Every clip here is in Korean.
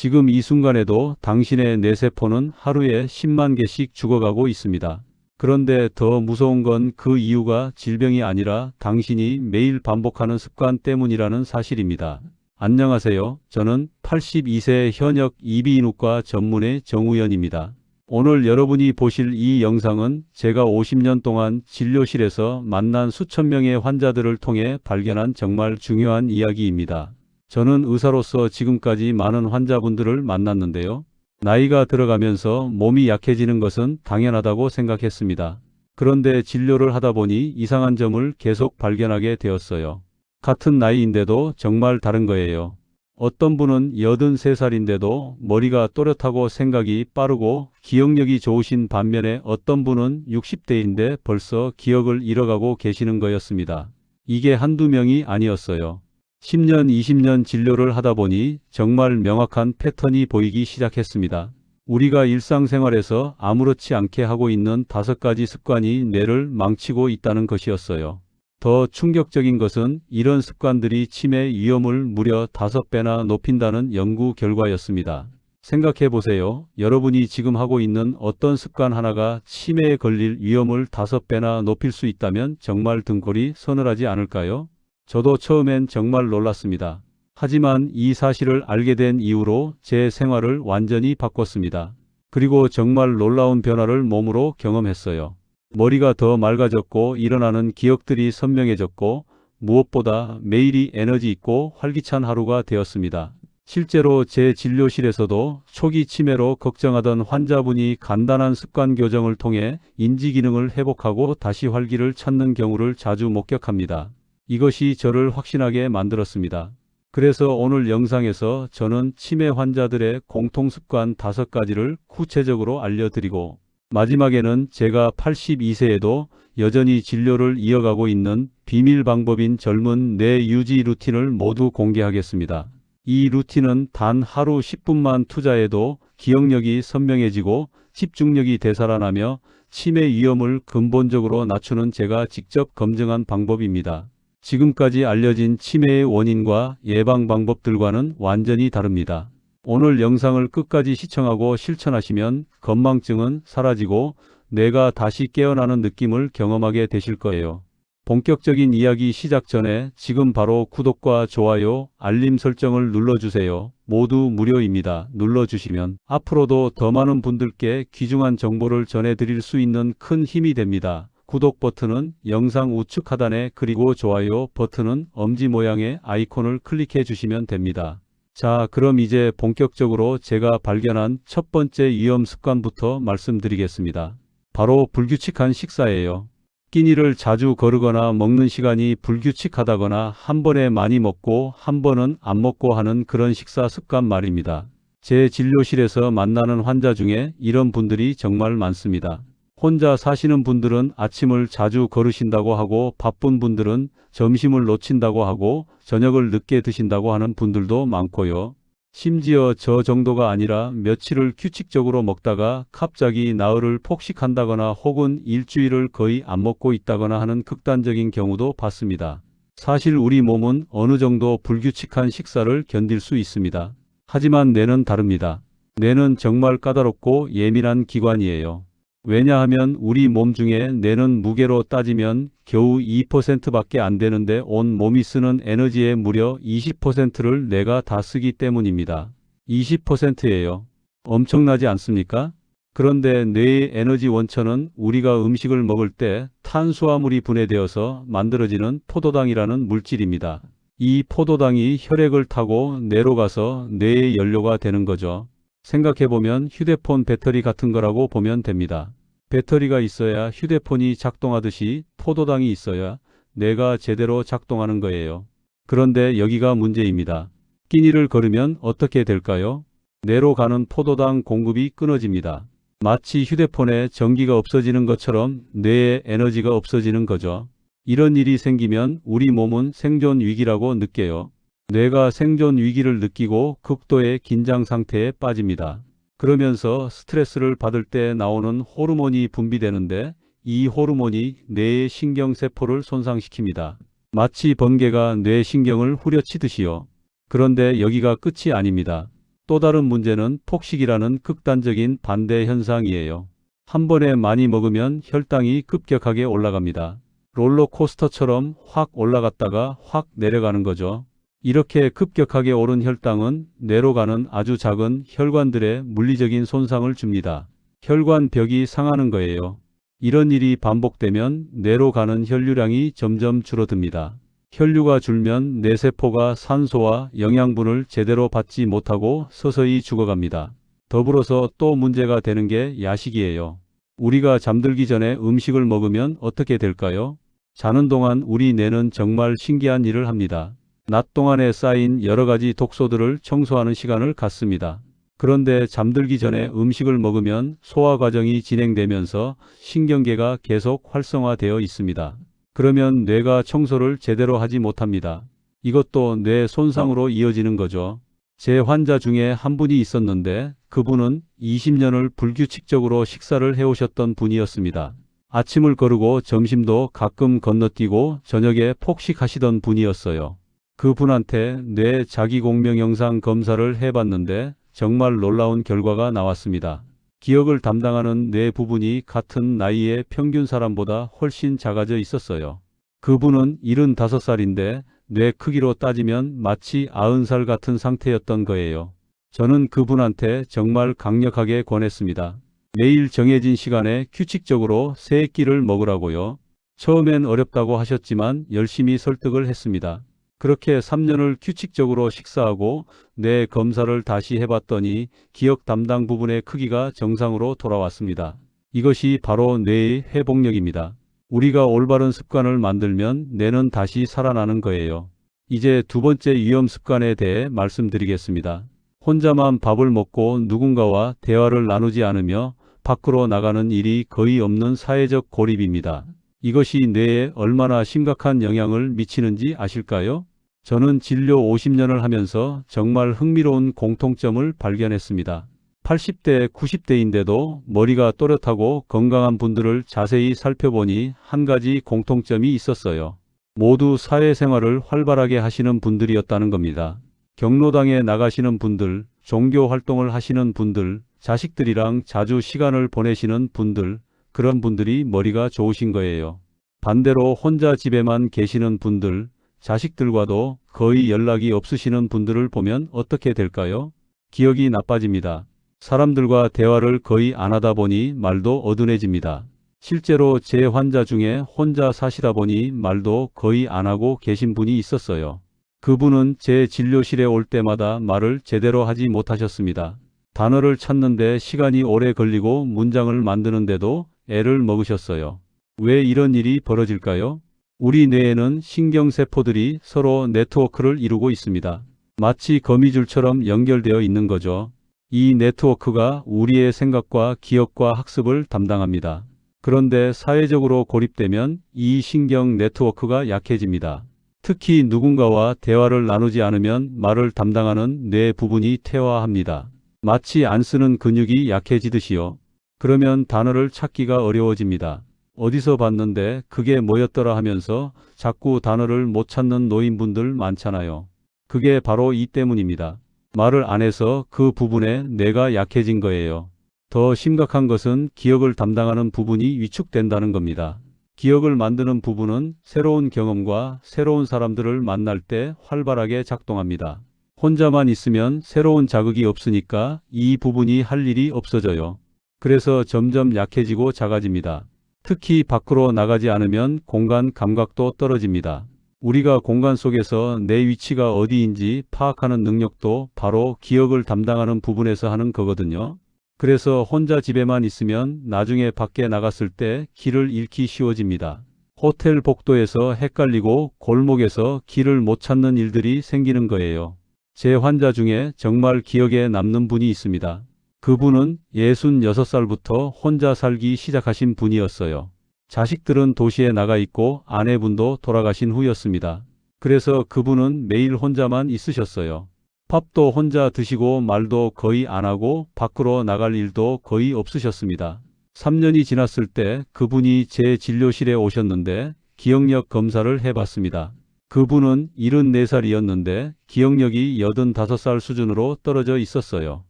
지금 이 순간에도 당신의 뇌세포는 하루에 10만 개씩 죽어가고 있습니다. 그런데 더 무서운 건 그 이유가 질병이 아니라 당신이 매일 반복하는 습관 때문이라는 사실입니다. 안녕하세요. 저는 82세 현역 이비인후과 전문의 정우현입니다. 오늘 여러분이 보실 이 영상은 제가 50년 동안 진료실에서 만난 수천 명의 환자들을 통해 발견한 정말 중요한 이야기입니다. 저는 의사로서 지금까지 많은 환자분들을 만났는데요. 나이가 들어가면서 몸이 약해지는 것은 당연하다고 생각했습니다. 그런데 진료를 하다 보니 이상한 점을 계속 발견하게 되었어요. 같은 나이인데도 정말 다른 거예요. 어떤 분은 83살인데도 머리가 또렷하고 생각이 빠르고 기억력이 좋으신 반면에 어떤 분은 60대인데 벌써 기억을 잃어가고 계시는 거였습니다. 이게 한두 명이 아니었어요. 10년, 20년 진료를 하다 보니 정말 명확한 패턴이 보이기 시작했습니다. 우리가 일상생활에서 아무렇지 않게 하고 있는 다섯 가지 습관이 뇌를 망치고 있다는 것이었어요. 더 충격적인 것은 이런 습관들이 치매 위험을 무려 다섯 배나 높인다는 연구 결과였습니다. 생각해 보세요. 여러분이 지금 하고 있는 어떤 습관 하나가 치매에 걸릴 위험을 다섯 배나 높일 수 있다면 정말 등골이 서늘하지 않을까요? 저도 처음엔 정말 놀랐습니다. 하지만 이 사실을 알게 된 이후로 제 생활을 완전히 바꿨습니다. 그리고 정말 놀라운 변화를 몸으로 경험했어요. 머리가 더 맑아졌고 일어나는 기억들이 선명해졌고 무엇보다 매일이 에너지 있고 활기찬 하루가 되었습니다. 실제로 제 진료실에서도 초기 치매로 걱정하던 환자분이 간단한 습관 교정을 통해 인지 기능을 회복하고 다시 활기를 찾는 경우를 자주 목격합니다. 이것이 저를 확신하게 만들었습니다. 그래서 오늘 영상에서 저는 치매 환자들의 공통 습관 다섯 가지를 구체적으로 알려드리고 마지막에는 제가 82세에도 여전히 진료를 이어가고 있는 비밀 방법인 젊은 뇌 유지 루틴을 모두 공개하겠습니다. 이 루틴은 단 하루 10분만 투자해도 기억력이 선명해지고 집중력이 되살아나며 치매 위험을 근본적으로 낮추는 제가 직접 검증한 방법입니다. 지금까지 알려진 치매의 원인과 예방 방법들과는 완전히 다릅니다. 오늘 영상을 끝까지 시청하고 실천하시면 건망증은 사라지고 뇌가 다시 깨어나는 느낌을 경험하게 되실 거예요. 본격적인 이야기 시작 전에 지금 바로 구독과 좋아요, 알림 설정을 눌러주세요. 모두 무료입니다. 눌러주시면 앞으로도 더 많은 분들께 귀중한 정보를 전해드릴 수 있는 큰 힘이 됩니다. 구독 버튼은 영상 우측 하단에 그리고 좋아요 버튼은 엄지 모양의 아이콘을 클릭해 주시면 됩니다. 자, 그럼 이제 본격적으로 제가 발견한 첫 번째 위험 습관부터 말씀드리겠습니다. 바로 불규칙한 식사예요. 끼니를 자주 거르거나 먹는 시간이 불규칙하다거나 한 번에 많이 먹고 한 번은 안 먹고 하는 그런 식사 습관 말입니다. 제 진료실에서 만나는 환자 중에 이런 분들이 정말 많습니다. 혼자 사시는 분들은 아침을 자주 거르신다고 하고 바쁜 분들은 점심을 놓친다고 하고 저녁을 늦게 드신다고 하는 분들도 많고요. 심지어 저 정도가 아니라 며칠을 규칙적으로 먹다가 갑자기 나흘을 폭식한다거나 혹은 일주일을 거의 안 먹고 있다거나 하는 극단적인 경우도 봤습니다. 사실 우리 몸은 어느 정도 불규칙한 식사를 견딜 수 있습니다. 하지만 뇌는 다릅니다. 뇌는 정말 까다롭고 예민한 기관이에요. 왜냐하면 우리 몸 중에 뇌는 무게로 따지면 겨우 2%밖에 안 되는데 온 몸이 쓰는 에너지의 무려 20%를 뇌가 다 쓰기 때문입니다. 20%예요. 엄청나지 않습니까? 그런데 뇌의 에너지 원천은 우리가 음식을 먹을 때 탄수화물이 분해되어서 만들어지는 포도당이라는 물질입니다. 이 포도당이 혈액을 타고 뇌로 가서 뇌의 연료가 되는 거죠. 생각해보면 휴대폰 배터리 같은 거라고 보면 됩니다. 배터리가 있어야 휴대폰이 작동하듯이 포도당이 있어야 뇌가 제대로 작동하는 거예요. 그런데 여기가 문제입니다. 끼니를 걸으면 어떻게 될까요? 뇌로 가는 포도당 공급이 끊어집니다. 마치 휴대폰에 전기가 없어지는 것처럼 뇌에 에너지가 없어지는 거죠. 이런 일이 생기면 우리 몸은 생존 위기라고 느껴요. 뇌가 생존 위기를 느끼고 극도의 긴장 상태에 빠집니다. 그러면서 스트레스를 받을 때 나오는 호르몬이 분비되는데 이 호르몬이 뇌의 신경세포를 손상시킵니다. 마치 번개가 뇌 신경을 후려치듯이요. 그런데 여기가 끝이 아닙니다. 또 다른 문제는 폭식이라는 극단적인 반대 현상이에요. 한 번에 많이 먹으면 혈당이 급격하게 올라갑니다. 롤러코스터처럼 확 올라갔다가 확 내려가는 거죠. 이렇게 급격하게 오른 혈당은 뇌로 가는 아주 작은 혈관들의 물리적인 손상을 줍니다. 혈관 벽이 상하는 거예요. 이런 일이 반복되면 뇌로 가는 혈류량이 점점 줄어듭니다. 혈류가 줄면 뇌세포가 산소와 영양분을 제대로 받지 못하고 서서히 죽어갑니다. 더불어서 또 문제가 되는 게 야식이에요. 우리가 잠들기 전에 음식을 먹으면 어떻게 될까요? 자는 동안 우리 뇌는 정말 신기한 일을 합니다. 낮 동안에 쌓인 여러 가지 독소들을 청소하는 시간을 갖습니다. 그런데 잠들기 전에 음식을 먹으면 소화 과정이 진행되면서 신경계가 계속 활성화되어 있습니다. 그러면 뇌가 청소를 제대로 하지 못합니다. 이것도 뇌 손상으로 이어지는 거죠. 제 환자 중에 한 분이 있었는데 그분은 20년을 불규칙적으로 식사를 해오셨던 분이었습니다. 아침을 거르고 점심도 가끔 건너뛰고 저녁에 폭식하시던 분이었어요. 그분한테 뇌 자기공명 영상 검사를 해봤는데 정말 놀라운 결과가 나왔습니다. 기억을 담당하는 뇌 부분이 같은 나이의 평균 사람보다 훨씬 작아져 있었어요. 그분은 75살인데 뇌 크기로 따지면 마치 90살 같은 상태였던 거예요. 저는 그분한테 정말 강력하게 권했습니다. 매일 정해진 시간에 규칙적으로 세 끼를 먹으라고요. 처음엔 어렵다고 하셨지만 열심히 설득을 했습니다. 그렇게 3년을 규칙적으로 식사하고 뇌 검사를 다시 해봤더니 기억 담당 부분의 크기가 정상으로 돌아왔습니다. 이것이 바로 뇌의 회복력입니다. 우리가 올바른 습관을 만들면 뇌는 다시 살아나는 거예요. 이제 두 번째 위험 습관에 대해 말씀드리겠습니다. 혼자만 밥을 먹고 누군가와 대화를 나누지 않으며 밖으로 나가는 일이 거의 없는 사회적 고립입니다. 이것이 뇌에 얼마나 심각한 영향을 미치는지 아실까요? 저는 진료 50년을 하면서 정말 흥미로운 공통점을 발견했습니다. 80대, 90대인데도 머리가 또렷하고 건강한 분들을 자세히 살펴보니 한 가지 공통점이 있었어요. 모두 사회생활을 활발하게 하시는 분들이었다는 겁니다. 경로당에 나가시는 분들, 종교 활동을 하시는 분들, 자식들이랑 자주 시간을 보내시는 분들, 그런 분들이 머리가 좋으신 거예요. 반대로 혼자 집에만 계시는 분들, 자식들과도 거의 연락이 없으시는 분들을 보면 어떻게 될까요? 기억이 나빠집니다. 사람들과 대화를 거의 안 하다 보니 말도 어둔해집니다. 실제로 제 환자 중에 혼자 사시다 보니 말도 거의 안 하고 계신 분이 있었어요. 그분은 제 진료실에 올 때마다 말을 제대로 하지 못하셨습니다. 단어를 찾는데 시간이 오래 걸리고 문장을 만드는데도 애를 먹으셨어요. 왜 이런 일이 벌어질까요? 우리 뇌에는 신경세포들이 서로 네트워크를 이루고 있습니다. 마치 거미줄처럼 연결되어 있는 거죠. 이 네트워크가 우리의 생각과 기억과 학습을 담당합니다. 그런데 사회적으로 고립되면 이 신경 네트워크가 약해집니다. 특히 누군가와 대화를 나누지 않으면 말을 담당하는 뇌 부분이 퇴화합니다. 마치 안 쓰는 근육이 약해지듯이요. 그러면 단어를 찾기가 어려워집니다. 어디서 봤는데 그게 뭐였더라 하면서 자꾸 단어를 못 찾는 노인분들 많잖아요. 그게 바로 이 때문입니다. 말을 안 해서 그 부분에 뇌가 약해진 거예요. 더 심각한 것은 기억을 담당하는 부분이 위축된다는 겁니다. 기억을 만드는 부분은 새로운 경험과 새로운 사람들을 만날 때 활발하게 작동합니다. 혼자만 있으면 새로운 자극이 없으니까 이 부분이 할 일이 없어져요. 그래서 점점 약해지고 작아집니다. 특히 밖으로 나가지 않으면 공간 감각도 떨어집니다. 우리가 공간 속에서 내 위치가 어디인지 파악하는 능력도 바로 기억을 담당하는 부분에서 하는 거거든요. 그래서 혼자 집에만 있으면 나중에 밖에 나갔을 때 길을 잃기 쉬워집니다. 호텔 복도에서 헷갈리고 골목에서 길을 못 찾는 일들이 생기는 거예요. 제 환자 중에 정말 기억에 남는 분이 있습니다. 그분은 66살부터 혼자 살기 시작하신 분이었어요. 자식들은 도시에 나가 있고 아내분도 돌아가신 후였습니다. 그래서 그분은 매일 혼자만 있으셨어요. 밥도 혼자 드시고 말도 거의 안 하고 밖으로 나갈 일도 거의 없으셨습니다. 3년이 지났을 때 그분이 제 진료실에 오셨는데 기억력 검사를 해봤습니다. 그분은 74살이었는데 기억력이 85살 수준으로 떨어져 있었어요.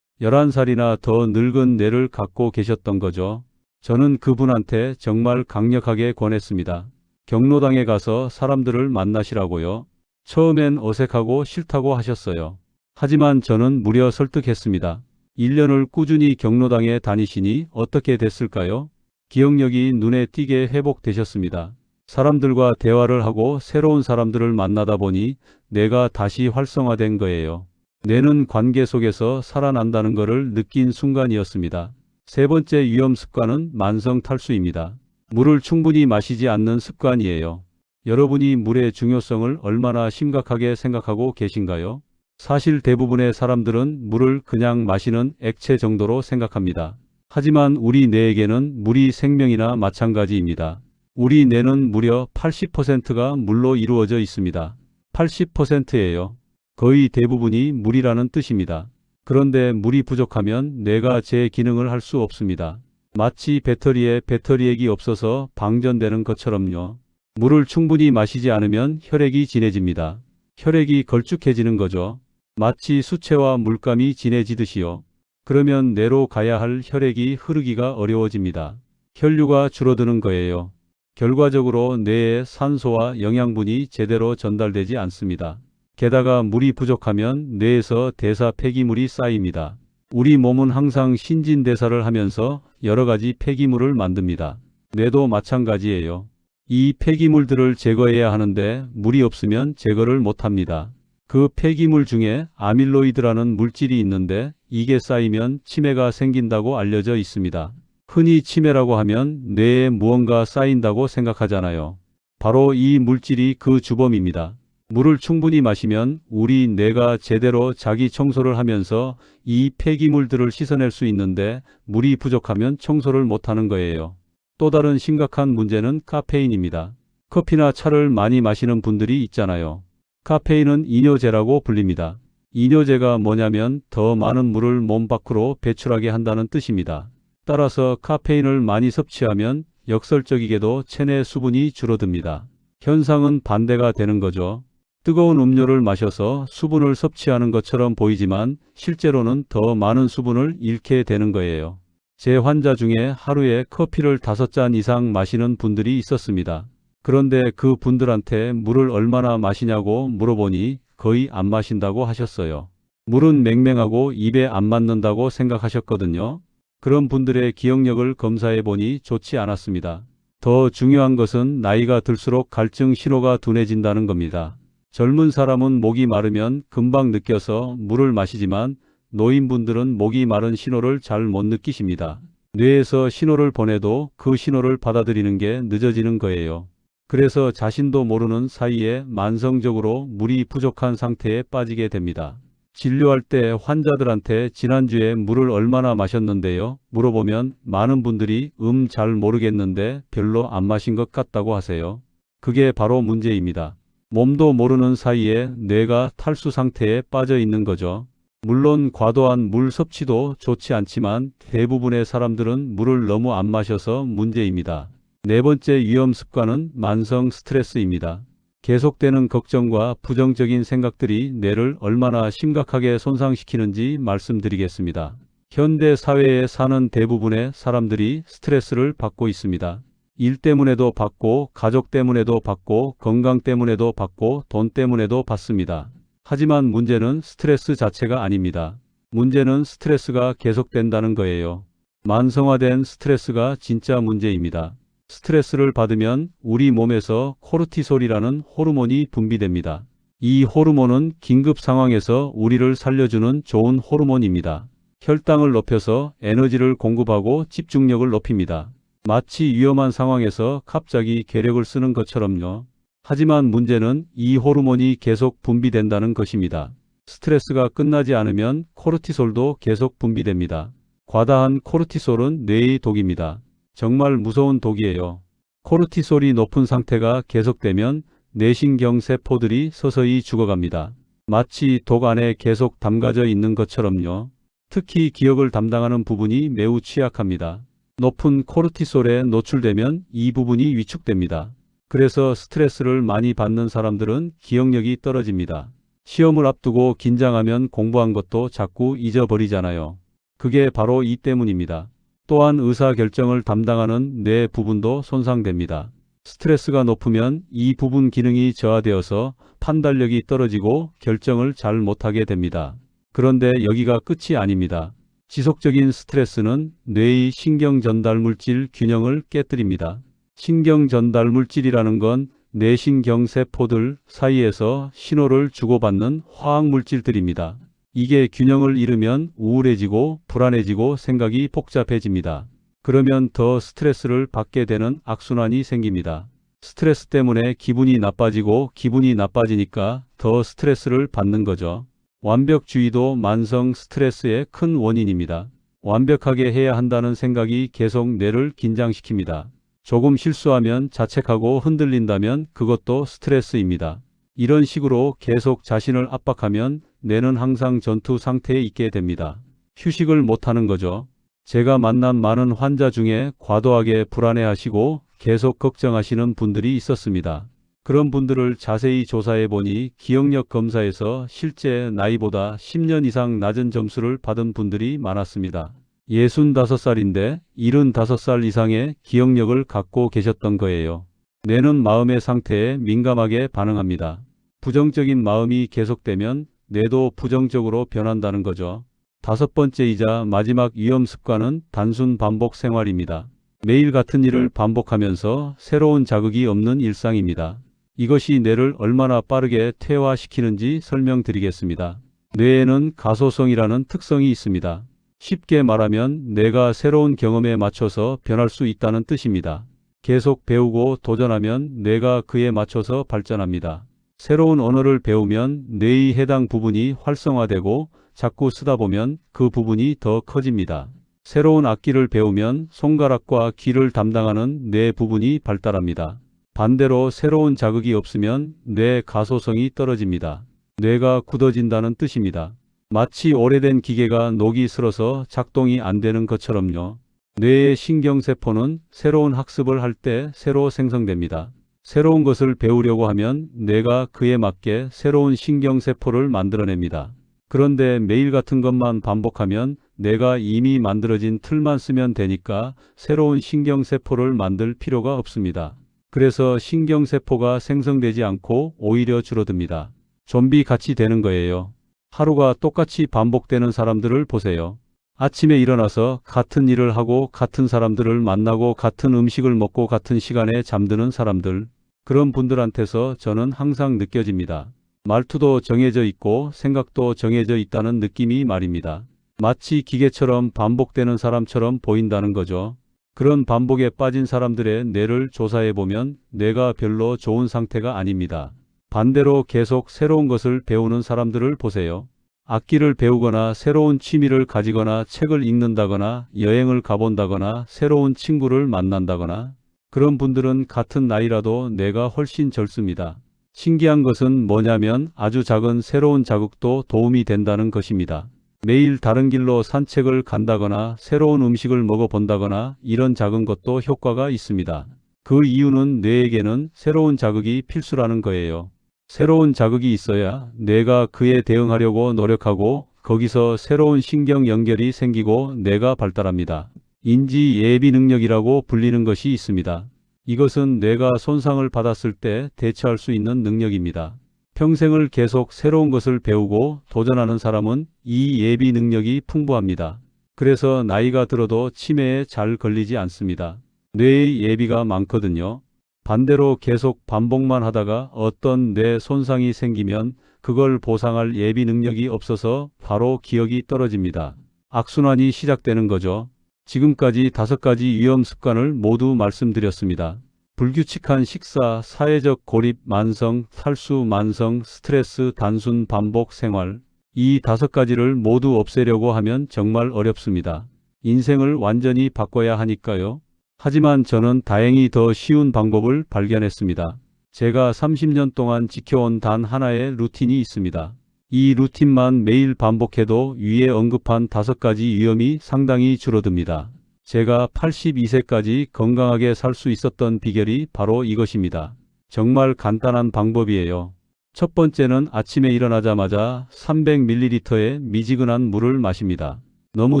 11살이나 더 늙은 뇌를 갖고 계셨던 거죠. 저는 그분한테 정말 강력하게 권했습니다. 경로당에 가서 사람들을 만나시라고요. 처음엔 어색하고 싫다고 하셨어요. 하지만 저는 무려 설득했습니다. 1년을 꾸준히 경로당에 다니시니 어떻게 됐을까요? 기억력이 눈에 띄게 회복되셨습니다. 사람들과 대화를 하고 새로운 사람들을 만나다 보니 뇌가 다시 활성화된 거예요. 뇌는 관계 속에서 살아난다는 것을 느낀 순간이었습니다. 세 번째 위험 습관은 만성 탈수입니다. 물을 충분히 마시지 않는 습관이에요. 여러분이 물의 중요성을 얼마나 심각하게 생각하고 계신가요? 사실 대부분의 사람들은 물을 그냥 마시는 액체 정도로 생각합니다. 하지만 우리 뇌에게는 물이 생명이나 마찬가지입니다. 우리 뇌는 무려 80%가 물로 이루어져 있습니다. 80%예요. 거의 대부분이 물이라는 뜻입니다. 그런데 물이 부족하면 뇌가 제 기능을 할 수 없습니다. 마치 배터리에 배터리액이 없어서 방전되는 것처럼요. 물을 충분히 마시지 않으면 혈액이 진해집니다. 혈액이 걸쭉해지는 거죠. 마치 수채화 물감이 진해지듯이요. 그러면 뇌로 가야 할 혈액이 흐르기가 어려워집니다. 혈류가 줄어드는 거예요. 결과적으로 뇌에 산소와 영양분이 제대로 전달되지 않습니다. 게다가 물이 부족하면 뇌에서 대사 폐기물이 쌓입니다. 우리 몸은 항상 신진대사를 하면서 여러 가지 폐기물을 만듭니다. 뇌도 마찬가지예요. 이 폐기물들을 제거해야 하는데 물이 없으면 제거를 못합니다. 그 폐기물 중에 아밀로이드라는 물질이 있는데 이게 쌓이면 치매가 생긴다고 알려져 있습니다. 흔히 치매라고 하면 뇌에 무언가 쌓인다고 생각하잖아요. 바로 이 물질이 그 주범입니다. 물을 충분히 마시면 우리 뇌가 제대로 자기 청소를 하면서 이 폐기물들을 씻어낼 수 있는데 물이 부족하면 청소를 못하는 거예요. 또 다른 심각한 문제는 카페인입니다. 커피나 차를 많이 마시는 분들이 있잖아요. 카페인은 이뇨제라고 불립니다. 이뇨제가 뭐냐면 더 많은 물을 몸 밖으로 배출하게 한다는 뜻입니다. 따라서 카페인을 많이 섭취하면 역설적이게도 체내 수분이 줄어듭니다. 현상은 반대가 되는 거죠. 뜨거운 음료를 마셔서 수분을 섭취하는 것처럼 보이지만 실제로는 더 많은 수분을 잃게 되는 거예요. 제 환자 중에 하루에 커피를 다섯 잔 이상 마시는 분들이 있었습니다. 그런데 그 분들한테 물을 얼마나 마시냐고 물어보니 거의 안 마신다고 하셨어요. 물은 맹맹하고 입에 안 맞는다고 생각하셨거든요. 그런 분들의 기억력을 검사해 보니 좋지 않았습니다. 더 중요한 것은 나이가 들수록 갈증 신호가 둔해진다는 겁니다. 젊은 사람은 목이 마르면 금방 느껴서 물을 마시지만 노인분들은 목이 마른 신호를 잘 못 느끼십니다. 뇌에서 신호를 보내도 그 신호를 받아들이는 게 늦어지는 거예요. 그래서 자신도 모르는 사이에 만성적으로 물이 부족한 상태에 빠지게 됩니다. 진료할 때 환자들한테 지난주에 물을 얼마나 마셨는데요? 물어보면 많은 분들이 음 잘 모르겠는데 별로 안 마신 것 같다고 하세요. 그게 바로 문제입니다. 몸도 모르는 사이에 뇌가 탈수 상태에 빠져 있는 거죠. 물론 과도한 물 섭취도 좋지 않지만 대부분의 사람들은 물을 너무 안 마셔서 문제입니다. 네 번째 위험 습관은 만성 스트레스입니다. 계속되는 걱정과 부정적인 생각들이 뇌를 얼마나 심각하게 손상시키는지 말씀드리겠습니다. 현대 사회에 사는 대부분의 사람들이 스트레스를 받고 있습니다. 일 때문에도 받고, 가족 때문에도 받고, 건강 때문에도 받고, 돈 때문에도 받습니다. 하지만 문제는 스트레스 자체가 아닙니다. 문제는 스트레스가 계속된다는 거예요. 만성화된 스트레스가 진짜 문제입니다. 스트레스를 받으면 우리 몸에서 코르티솔이라는 호르몬이 분비됩니다. 이 호르몬은 긴급 상황에서 우리를 살려주는 좋은 호르몬입니다. 혈당을 높여서 에너지를 공급하고 집중력을 높입니다. 마치 위험한 상황에서 갑자기 계력을 쓰는 것처럼요. 하지만 문제는 이 호르몬이 계속 분비된다는 것입니다. 스트레스가 끝나지 않으면 코르티솔도 계속 분비됩니다. 과다한 코르티솔은 뇌의 독입니다. 정말 무서운 독이에요. 코르티솔이 높은 상태가 계속되면 뇌신경 세포들이 서서히 죽어갑니다. 마치 독 안에 계속 담가져 있는 것처럼요. 특히 기억을 담당하는 부분이 매우 취약합니다. 높은 코르티솔에 노출되면 이 부분이 위축됩니다. 그래서 스트레스를 많이 받는 사람들은 기억력이 떨어집니다. 시험을 앞두고 긴장하면 공부한 것도 자꾸 잊어버리잖아요. 그게 바로 이 때문입니다. 또한 의사 결정을 담당하는 뇌 부분도 손상됩니다. 스트레스가 높으면 이 부분 기능이 저하되어서 판단력이 떨어지고 결정을 잘 못하게 됩니다. 그런데 여기가 끝이 아닙니다. 지속적인 스트레스는 뇌의 신경 전달 물질 균형을 깨뜨립니다. 신경 전달 물질이라는 건 뇌신경 세포들 사이에서 신호를 주고받는 화학 물질들입니다. 이게 균형을 잃으면 우울해지고 불안해지고 생각이 복잡해집니다. 그러면 더 스트레스를 받게 되는 악순환이 생깁니다. 스트레스 때문에 기분이 나빠지고 기분이 나빠지니까 더 스트레스를 받는 거죠. 완벽주의도 만성 스트레스의 큰 원인입니다. 완벽하게 해야 한다는 생각이 계속 뇌를 긴장시킵니다. 조금 실수하면 자책하고 흔들린다면 그것도 스트레스입니다. 이런 식으로 계속 자신을 압박하면 뇌는 항상 전투 상태에 있게 됩니다. 휴식을 못하는 거죠. 제가 만난 많은 환자 중에 과도하게 불안해하시고 계속 걱정하시는 분들이 있었습니다. 그런 분들을 자세히 조사해 보니 기억력 검사에서 실제 나이보다 10년 이상 낮은 점수를 받은 분들이 많았습니다. 65살인데 75살 이상의 기억력을 갖고 계셨던 거예요. 뇌는 마음의 상태에 민감하게 반응합니다. 부정적인 마음이 계속되면 뇌도 부정적으로 변한다는 거죠. 다섯 번째이자 마지막 위험 습관은 단순 반복 생활입니다. 매일 같은 일을 반복하면서 새로운 자극이 없는 일상입니다. 이것이 뇌를 얼마나 빠르게 퇴화시키는지 설명드리겠습니다. 뇌에는 가소성이라는 특성이 있습니다. 쉽게 말하면 뇌가 새로운 경험에 맞춰서 변할 수 있다는 뜻입니다. 계속 배우고 도전하면 뇌가 그에 맞춰서 발전합니다. 새로운 언어를 배우면 뇌의 해당 부분이 활성화되고 자꾸 쓰다 보면 그 부분이 더 커집니다. 새로운 악기를 배우면 손가락과 귀를 담당하는 뇌 부분이 발달합니다. 반대로 새로운 자극이 없으면 뇌 가소성이 떨어집니다. 뇌가 굳어진다는 뜻입니다. 마치 오래된 기계가 녹이 슬어서 작동이 안 되는 것처럼요. 뇌의 신경세포는 새로운 학습을 할 때 새로 생성됩니다. 새로운 것을 배우려고 하면 뇌가 그에 맞게 새로운 신경세포를 만들어냅니다. 그런데 매일 같은 것만 반복하면 내가 이미 만들어진 틀만 쓰면 되니까 새로운 신경세포를 만들 필요가 없습니다. 그래서 신경세포가 생성되지 않고 오히려 줄어듭니다. 좀비 같이 되는 거예요. 하루가 똑같이 반복되는 사람들을 보세요. 아침에 일어나서 같은 일을 하고 같은 사람들을 만나고 같은 음식을 먹고 같은 시간에 잠드는 사람들. 그런 분들한테서 저는 항상 느껴집니다. 말투도 정해져 있고 생각도 정해져 있다는 느낌이 말입니다. 마치 기계처럼 반복되는 사람처럼 보인다는 거죠. 그런 반복에 빠진 사람들의 뇌를 조사해 보면 뇌가 별로 좋은 상태가 아닙니다. 반대로 계속 새로운 것을 배우는 사람들을 보세요. 악기를 배우거나 새로운 취미를 가지거나 책을 읽는다거나 여행을 가본다거나 새로운 친구를 만난다거나 그런 분들은 같은 나이라도 뇌가 훨씬 젊습니다. 신기한 것은 뭐냐면 아주 작은 새로운 자극도 도움이 된다는 것입니다. 매일 다른 길로 산책을 간다거나 새로운 음식을 먹어본다거나 이런 작은 것도 효과가 있습니다. 그 이유는 뇌에게는 새로운 자극이 필수라는 거예요. 새로운 자극이 있어야 뇌가 그에 대응하려고 노력하고 거기서 새로운 신경 연결이 생기고 뇌가 발달합니다. 인지 예비 능력이라고 불리는 것이 있습니다. 이것은 뇌가 손상을 받았을 때 대처할 수 있는 능력입니다. 평생을 계속 새로운 것을 배우고 도전하는 사람은 이 예비 능력이 풍부합니다. 그래서 나이가 들어도 치매에 잘 걸리지 않습니다. 뇌의 예비가 많거든요. 반대로 계속 반복만 하다가 어떤 뇌 손상이 생기면 그걸 보상할 예비 능력이 없어서 바로 기억이 떨어집니다. 악순환이 시작되는 거죠. 지금까지 다섯 가지 위험 습관을 모두 말씀드렸습니다. 불규칙한 식사, 사회적 고립, 만성, 탈수, 만성, 스트레스, 단순, 반복, 생활. 이 다섯 가지를 모두 없애려고 하면 정말 어렵습니다. 인생을 완전히 바꿔야 하니까요. 하지만 저는 다행히 더 쉬운 방법을 발견했습니다. 제가 30년 동안 지켜온 단 하나의 루틴이 있습니다. 이 루틴만 매일 반복해도 위에 언급한 다섯 가지 위험이 상당히 줄어듭니다. 제가 82세까지 건강하게 살 수 있었던 비결이 바로 이것입니다. 정말 간단한 방법이에요. 첫 번째는 아침에 일어나자마자 300ml의 미지근한 물을 마십니다. 너무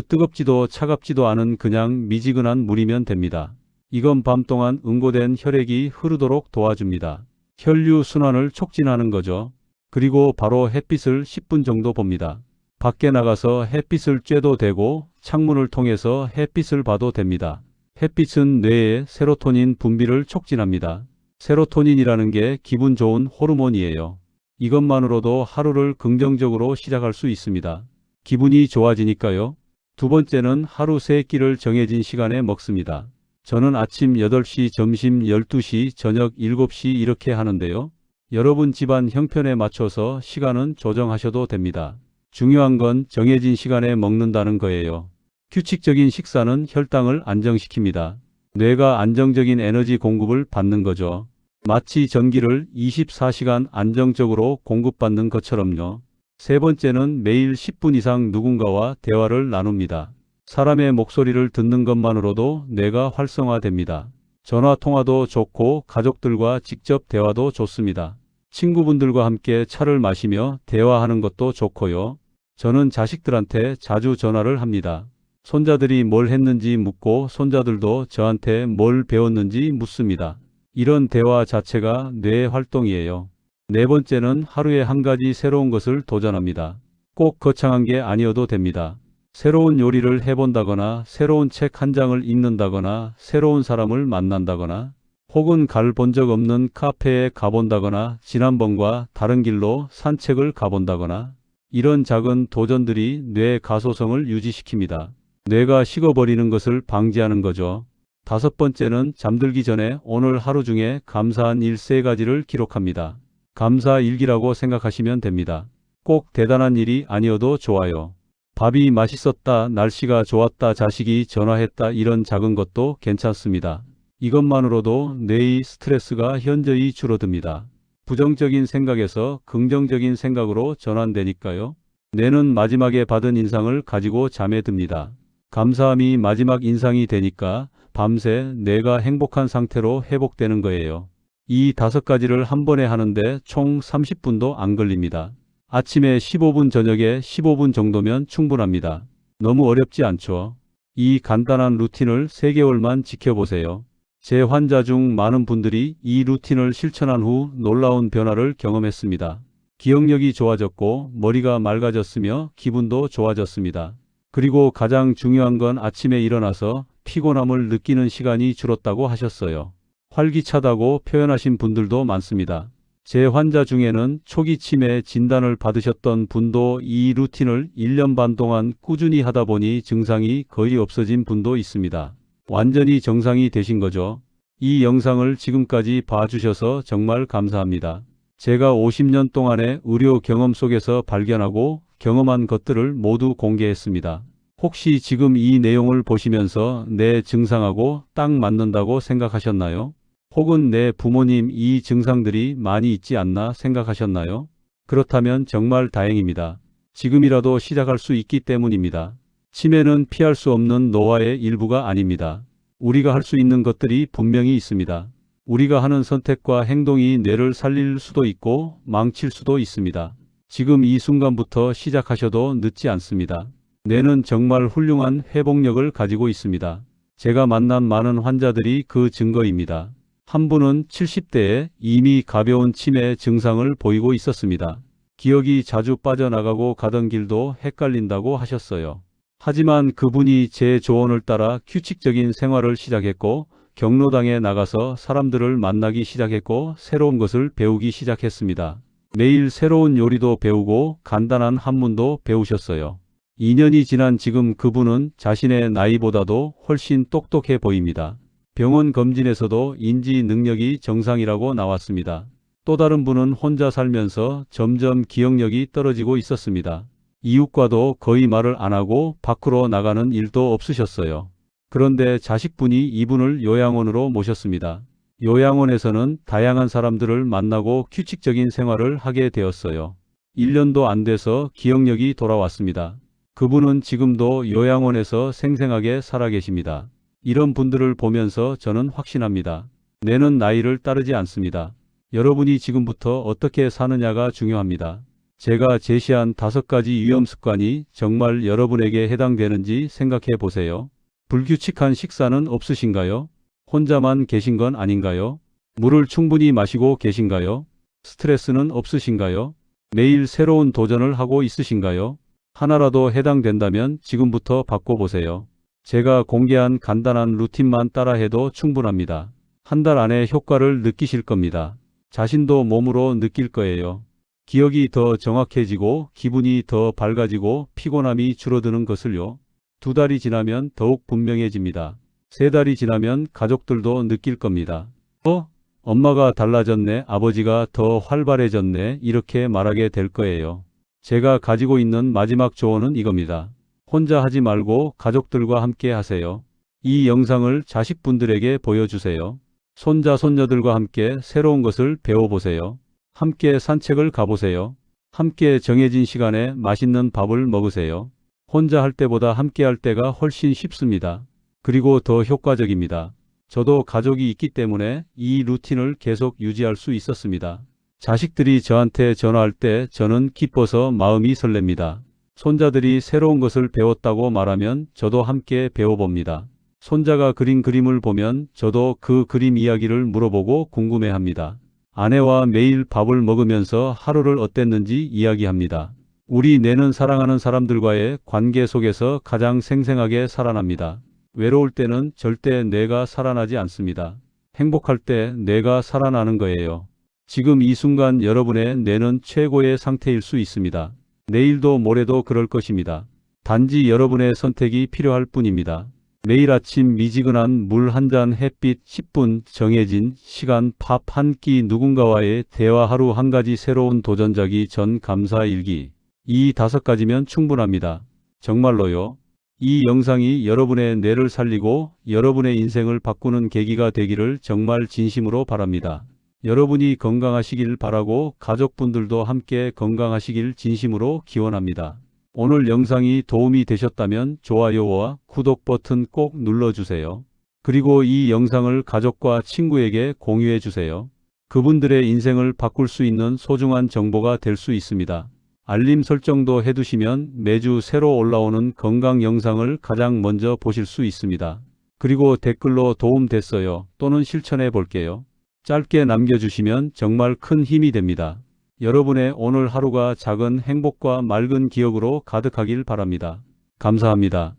뜨겁지도 차갑지도 않은 그냥 미지근한 물이면 됩니다. 이건 밤 동안 응고된 혈액이 흐르도록 도와줍니다. 혈류 순환을 촉진하는 거죠. 그리고 바로 햇빛을 10분 정도 봅니다. 밖에 나가서 햇빛을 쬐도 되고 창문을 통해서 햇빛을 봐도 됩니다. 햇빛은 뇌의 세로토닌 분비를 촉진합니다. 세로토닌이라는 게 기분 좋은 호르몬이에요. 이것만으로도 하루를 긍정적으로 시작할 수 있습니다. 기분이 좋아지니까요. 두 번째는 하루 세 끼를 정해진 시간에 먹습니다. 저는 아침 8시, 점심 12시, 저녁 7시 이렇게 하는데요. 여러분 집안 형편에 맞춰서 시간은 조정하셔도 됩니다. 중요한 건 정해진 시간에 먹는다는 거예요. 규칙적인 식사는 혈당을 안정시킵니다. 뇌가 안정적인 에너지 공급을 받는 거죠. 마치 전기를 24시간 안정적으로 공급받는 것처럼요. 세 번째는 매일 10분 이상 누군가와 대화를 나눕니다. 사람의 목소리를 듣는 것만으로도 뇌가 활성화됩니다. 전화 통화도 좋고 가족들과 직접 대화도 좋습니다. 친구분들과 함께 차를 마시며 대화하는 것도 좋고요. 저는 자식들한테 자주 전화를 합니다. 손자들이 뭘 했는지 묻고 손자들도 저한테 뭘 배웠는지 묻습니다. 이런 대화 자체가 뇌 활동이에요. 네 번째는 하루에 한 가지 새로운 것을 도전합니다. 꼭 거창한 게 아니어도 됩니다. 새로운 요리를 해본다거나 새로운 책 한 장을 읽는다거나 새로운 사람을 만난다거나 혹은 갈 본 적 없는 카페에 가본다거나 지난번과 다른 길로 산책을 가본다거나 이런 작은 도전들이 뇌 가소성을 유지시킵니다. 뇌가 식어버리는 것을 방지하는 거죠. 다섯 번째는 잠들기 전에 오늘 하루 중에 감사한 일 세 가지를 기록합니다. 감사 일기라고 생각하시면 됩니다. 꼭 대단한 일이 아니어도 좋아요. 밥이 맛있었다, 날씨가 좋았다, 자식이 전화했다 이런 작은 것도 괜찮습니다. 이것만으로도 뇌의 스트레스가 현저히 줄어듭니다. 부정적인 생각에서 긍정적인 생각으로 전환되니까요. 뇌는 마지막에 받은 인상을 가지고 잠에 듭니다. 감사함이 마지막 인상이 되니까 밤새 뇌가 행복한 상태로 회복되는 거예요. 이 다섯 가지를 한 번에 하는데 총 30분도 안 걸립니다. 아침에 15분, 저녁에 15분 정도면 충분합니다. 너무 어렵지 않죠? 이 간단한 루틴을 3개월만 지켜보세요. 제 환자 중 많은 분들이 이 루틴을 실천한 후 놀라운 변화를 경험했습니다. 기억력이 좋아졌고 머리가 맑아졌으며 기분도 좋아졌습니다. 그리고 가장 중요한 건 아침에 일어나서 피곤함을 느끼는 시간이 줄었다고 하셨어요. 활기차다고 표현하신 분들도 많습니다. 제 환자 중에는 초기 치매 진단을 받으셨던 분도 이 루틴을 1년 반 동안 꾸준히 하다 보니 증상이 거의 없어진 분도 있습니다. 완전히 정상이 되신 거죠. 이 영상을 지금까지 봐주셔서 정말 감사합니다. 제가 50년 동안의 의료 경험 속에서 발견하고 경험한 것들을 모두 공개했습니다. 혹시 지금 이 내용을 보시면서 내 증상하고 딱 맞는다고 생각하셨나요? 혹은 내 부모님 이 증상들이 많이 있지 않나 생각하셨나요? 그렇다면 정말 다행입니다. 지금이라도 시작할 수 있기 때문입니다. 치매는 피할 수 없는 노화의 일부가 아닙니다. 우리가 할 수 있는 것들이 분명히 있습니다. 우리가 하는 선택과 행동이 뇌를 살릴 수도 있고 망칠 수도 있습니다. 지금 이 순간부터 시작하셔도 늦지 않습니다. 뇌는 정말 훌륭한 회복력을 가지고 있습니다. 제가 만난 많은 환자들이 그 증거입니다. 한 분은 70대에 이미 가벼운 치매 증상을 보이고 있었습니다. 기억이 자주 빠져나가고 가던 길도 헷갈린다고 하셨어요. 하지만 그분이 제 조언을 따라 규칙적인 생활을 시작했고 경로당에 나가서 사람들을 만나기 시작했고 새로운 것을 배우기 시작했습니다. 매일 새로운 요리도 배우고 간단한 한문도 배우셨어요. 2년이 지난 지금 그분은 자신의 나이보다도 훨씬 똑똑해 보입니다. 병원 검진에서도 인지 능력이 정상이라고 나왔습니다. 또 다른 분은 혼자 살면서 점점 기억력이 떨어지고 있었습니다. 이웃과도 거의 말을 안 하고 밖으로 나가는 일도 없으셨어요. 그런데 자식분이 이분을 요양원으로 모셨습니다. 요양원에서는 다양한 사람들을 만나고 규칙적인 생활을 하게 되었어요. 1년도 안 돼서 기억력이 돌아왔습니다. 그분은 지금도 요양원에서 생생하게 살아계십니다. 이런 분들을 보면서 저는 확신합니다. 뇌는 나이를 따르지 않습니다. 여러분이 지금부터 어떻게 사느냐가 중요합니다. 제가 제시한 다섯 가지 위험 습관이 정말 여러분에게 해당되는지 생각해 보세요. 불규칙한 식사는 없으신가요? 혼자만 계신 건 아닌가요? 물을 충분히 마시고 계신가요? 스트레스는 없으신가요? 매일 새로운 도전을 하고 있으신가요? 하나라도 해당된다면 지금부터 바꿔보세요. 제가 공개한 간단한 루틴만 따라해도 충분합니다. 한 달 안에 효과를 느끼실 겁니다. 자신도 몸으로 느낄 거예요. 기억이 더 정확해지고 기분이 더 밝아지고 피곤함이 줄어드는 것을요. 두 달이 지나면 더욱 분명해집니다. 세 달이 지나면 가족들도 느낄 겁니다. 어? 엄마가 달라졌네, 아버지가 더 활발해졌네, 이렇게 말하게 될 거예요. 제가 가지고 있는 마지막 조언은 이겁니다. 혼자 하지 말고 가족들과 함께 하세요. 이 영상을 자식분들에게 보여주세요. 손자, 손녀들과 함께 새로운 것을 배워보세요. 함께 산책을 가보세요. 함께 정해진 시간에 맛있는 밥을 먹으세요. 혼자 할 때보다 함께 할 때가 훨씬 쉽습니다. 그리고 더 효과적입니다. 저도 가족이 있기 때문에 이 루틴을 계속 유지할 수 있었습니다. 자식들이 저한테 전화할 때 저는 기뻐서 마음이 설렙니다. 손자들이 새로운 것을 배웠다고 말하면 저도 함께 배워봅니다. 손자가 그린 그림을 보면 저도 그 그림 이야기를 물어보고 궁금해합니다. 아내와 매일 밥을 먹으면서 하루를 어땠는지 이야기합니다. 우리 뇌는 사랑하는 사람들과의 관계 속에서 가장 생생하게 살아납니다. 외로울 때는 절대 뇌가 살아나지 않습니다. 행복할 때 뇌가 살아나는 거예요. 지금 이 순간 여러분의 뇌는 최고의 상태일 수 있습니다. 내일도 모레도 그럴 것입니다. 단지 여러분의 선택이 필요할 뿐입니다. 매일 아침 미지근한 물 한 잔 햇빛 10분 정해진 시간 밥 한 끼 누군가와의 대화 하루 한 가지 새로운 도전자기 전 감사 일기 이 다섯 가지면 충분합니다. 정말로요. 이 영상이 여러분의 뇌를 살리고 여러분의 인생을 바꾸는 계기가 되기를 정말 진심으로 바랍니다. 여러분이 건강하시길 바라고 가족분들도 함께 건강하시길 진심으로 기원합니다. 오늘 영상이 도움이 되셨다면 좋아요와 구독 버튼 꼭 눌러주세요. 그리고 이 영상을 가족과 친구에게 공유해 주세요. 그분들의 인생을 바꿀 수 있는 소중한 정보가 될 수 있습니다. 알림 설정도 해두시면 매주 새로 올라오는 건강 영상을 가장 먼저 보실 수 있습니다. 그리고 댓글로 도움 됐어요 또는 실천해 볼게요. 짧게 남겨주시면 정말 큰 힘이 됩니다. 여러분의 오늘 하루가 작은 행복과 맑은 기억으로 가득하길 바랍니다. 감사합니다.